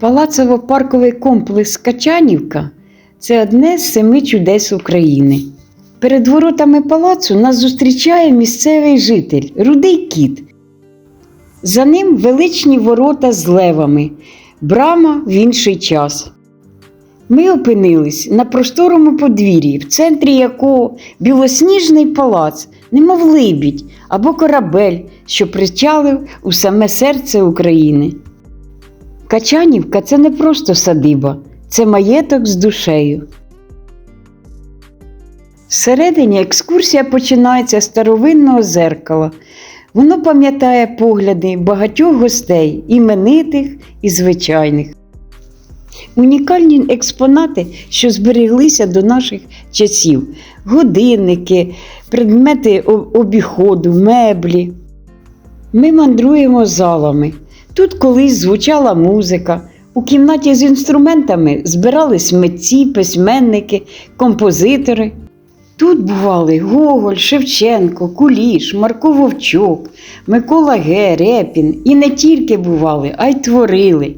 Палацово-парковий комплекс Качанівка це одне з семи чудес України. Перед воротами палацу нас зустрічає місцевий житель Рудий кіт. За ним величні ворота з левами, брама в інший час. Ми опинились на просторому подвір'ї, в центрі якого білосніжний палац, немов либідь або корабель, що причалив у саме серце України. Качанівка це не просто садиба, це маєток з душею. Всередині екскурсія починається з старовинного зеркала. Воно пам'ятає погляди багатьох гостей, іменитих і звичайних. Унікальні експонати, що збереглися до наших часів: годинники, предмети обіходу, меблі. Ми мандруємо залами. Тут колись звучала музика. У кімнаті з інструментами збирались митці, письменники, композитори. Тут бували Гоголь, Шевченко, Куліш, Марко Вовчок, Микола Ге, Репін. І не тільки бували, а й творили.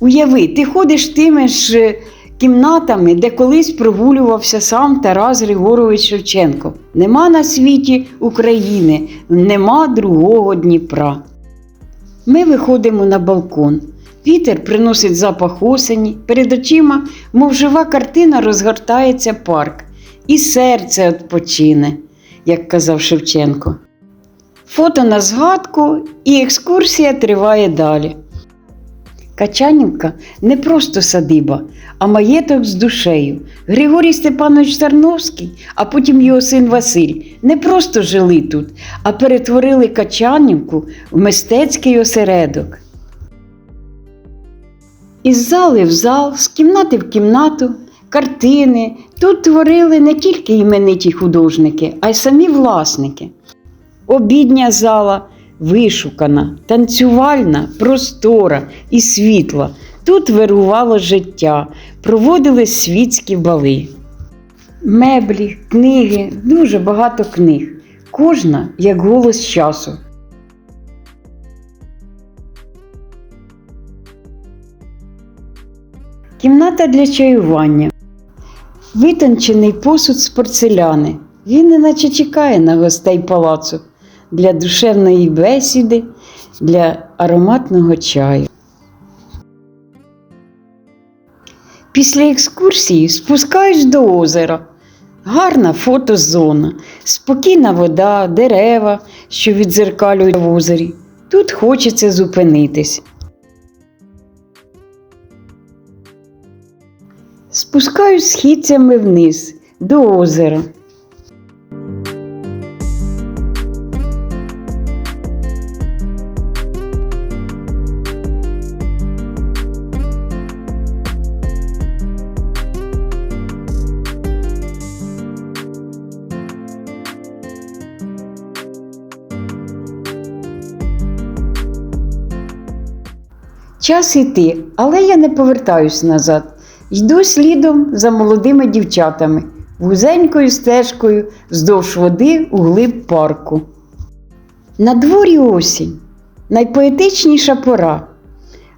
Уяви, ти ходиш тими ж е, кімнатами, де колись прогулювався сам Тарас Григорович Шевченко. Нема на світі України, нема другого Дніпра. Ми виходимо на балкон. Вітер приносить запах осені, перед очима, мов жива картина, розгортається парк. І серце відпочине, як казав Шевченко. Фото на згадку, і екскурсія триває далі. Качанівка не просто садиба, а маєток з душею. Григорій Степанович Тарновський, а потім його син Василь, не просто жили тут, а перетворили Качанівку в мистецький осередок. Із зали в зал, з кімнати в кімнату, картини. Тут творили не тільки імениті художники, а й самі власники. Обідня зала вишукана, танцювальна, простора і світла. Тут вирувало життя, проводили світські бали. Меблі, книги, дуже багато книг. Кожна як голос часу. Кімната для чаювання. Витончений посуд з порцеляни. Він неначе чекає на гостей палацу для душевної бесіди, для ароматного чаю. Після екскурсії спускаюсь до озера. Гарна фотозона, спокійна вода, дерева, що відзеркалюють в озері. Тут хочеться зупинитись. Спускаюсь східцями вниз до озера. Час іти, але я не повертаюсь назад. Йду слідом за молодими дівчатами, вузенькою стежкою вздовж води у глиб парку. На дворі осінь, найпоетичніша пора.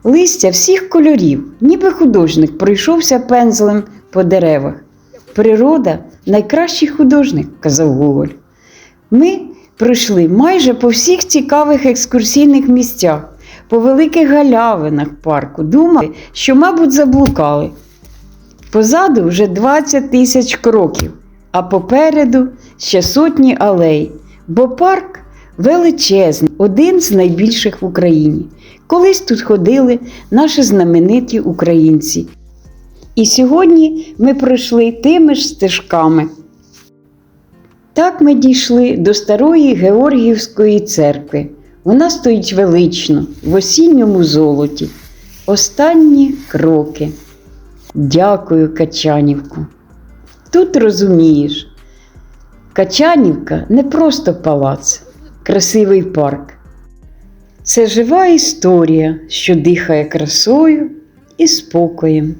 Листя всіх кольорів, ніби художник пройшовся пензлем по деревах. Природа найкращий художник, казав Гоголь. Ми пройшли майже по всіх цікавих екскурсійних місцях, по великих галявинах парку. Думали, що, мабуть, заблукали. Позаду вже 20 тисяч кроків, а попереду ще сотні алей, бо парк величезний, один з найбільших в Україні. Колись тут ходили наші знамениті українці. І сьогодні ми пройшли тими ж стежками. Так ми дійшли до старої Георгіївської церкви. Вона стоїть велично в осінньому золоті. Останні кроки. Дякую, Качанівку. Тут розумієш, Качанівка не просто палац, красивий парк. Це жива історія, що дихає красою і спокоєм.